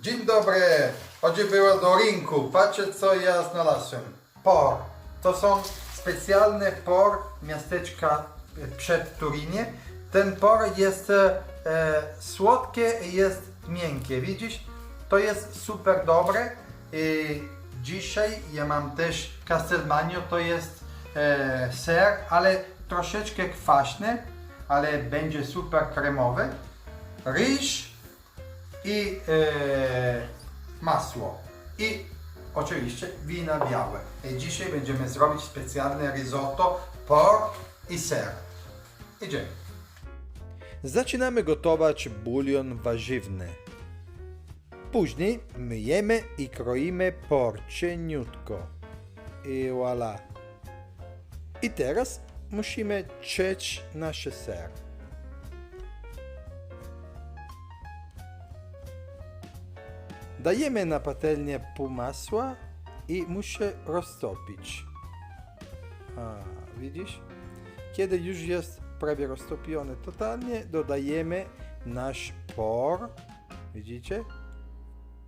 Dzień dobry! Chodzi było do rynku. Patrzcie co ja znalazłem. Por. To są specjalne por miasteczka e, przed Turynie. Ten por jest e, e, słodkie i jest miękkie. Widzisz? To jest super dobre. I dzisiaj ja mam też Castelmagno, to jest e, ser, ale troszeczkę kwaśny, ale będzie super kremowy. Ryż i e, masło i oczywiście wina białe. I dzisiaj będziemy zrobić specjalne risotto, por i ser. Idziemy. Zaczynamy gotować bulion warzywny. Później myjemy i kroimy por cieniutko. I voilà. I teraz musimy cieć nasz ser. Dajemy na patelnię pół masła i muszę roztopić. A, widzisz? Kiedy już jest prawie roztopiony totalnie, dodajemy nasz por. Widzicie?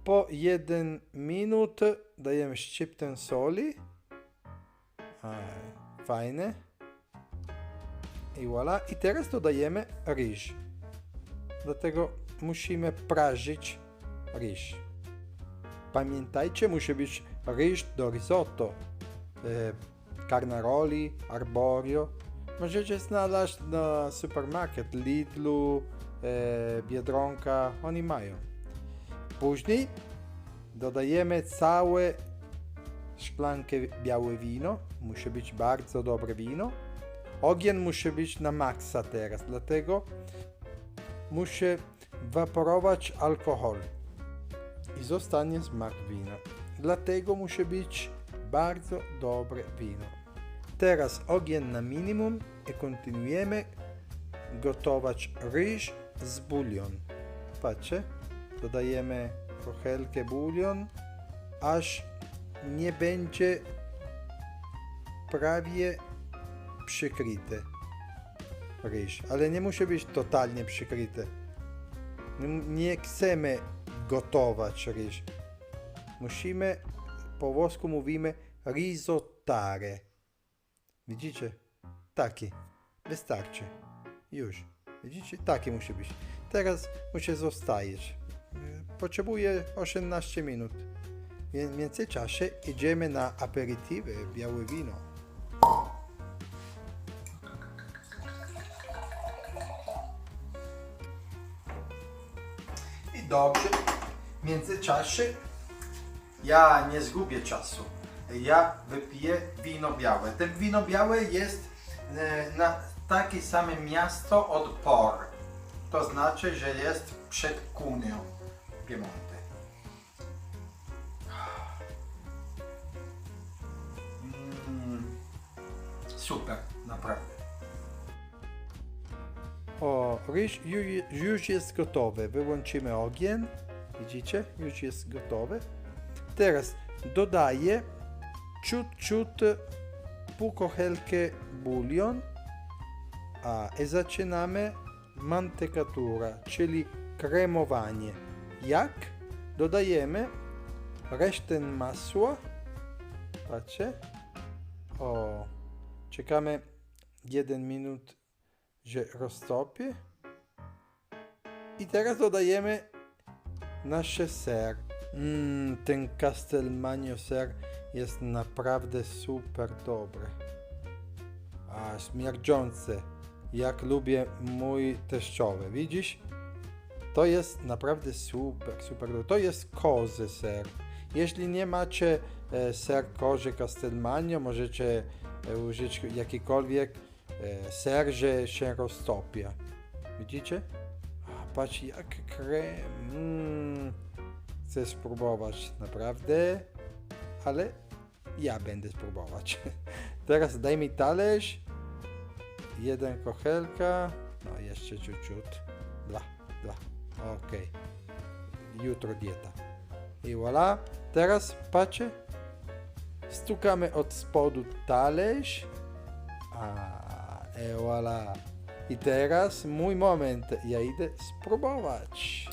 Po 1 minut dajemy szczyptę soli. A, fajne. I voilà. I teraz dodajemy ryż. Dlatego musimy prażyć ryż. Pamiętajcie, musi być ryż do risotto. E, carnaroli, arborio. Możecie znaleźć na supermarket Lidlu, e, Biedronka, oni mają. Później dodajemy całe szklankę białe wino. Musi być bardzo dobre wino. Ogień musi być na maksa teraz, dlatego musi waporować alkohol i zostanie smak wina. Dlatego musi być bardzo dobre wino. Teraz ogień na minimum i kontynuujemy gotować ryż z bulion. Patrzcie, dodajemy trochę bulion, aż nie będzie prawie przykryty ryż, ale nie musi być totalnie przykryty. Nie, nie chcemy gotować ryż. Musimy, po włosku mówimy risottare. Widzicie? Taki. Wystarczy. Już. Widzicie? Taki musi być. Teraz musi zostać. Potrzebuje 18 minut. W międzyczasie idziemy na aperitiwy, białe wino. I dobrze. W międzyczasie ja nie zgubię czasu. Ja wypiję wino białe. Ten wino białe jest e, na takie same miasto od Por. To znaczy, że jest przed Cuneo, Piemonte. Mm, super, naprawdę. O, ryż ju- już jest gotowy. Wyłączymy ogień. Widzicie? Już jest gotowy. Teraz dodaję ciut, ciut pół bulion. A i zaczynamy mantecatura, czyli kremowanie. Jak? Dodajemy resztę masła. Patrzcie. O, czekamy 1 minut że roztopi. I teraz dodajemy nasz ser. Mm, ten Castelmagno ser jest naprawdę super dobry. A śmierdzący. Jak lubię mój teściowy. Widzisz? To jest naprawdę super, super dobry. To jest kozy ser. Jeśli nie macie e, ser kozy Castelmagno, możecie e, użyć jakikolwiek e, ser, że się roztopia. Widzicie? Patrz jak krem. Mm. Chcę spróbować naprawdę, ale ja będę spróbować. Teraz daj mi talerz. Jeden kochelka. No jeszcze ciut Dwa, dwa. Okej. Jutro dieta. I voilà. Teraz patrzcie. Stukamy od spodu talerz. A, e voilà. I teraz mój moment. Ja idę spróbować.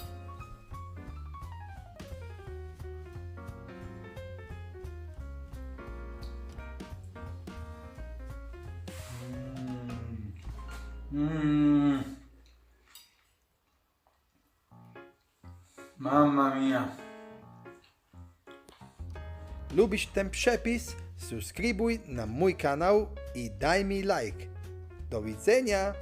Mm. Mm. Mamma mia. Lubisz ten przepis? Subskrybuj na mój kanał i daj mi like. Do widzenia!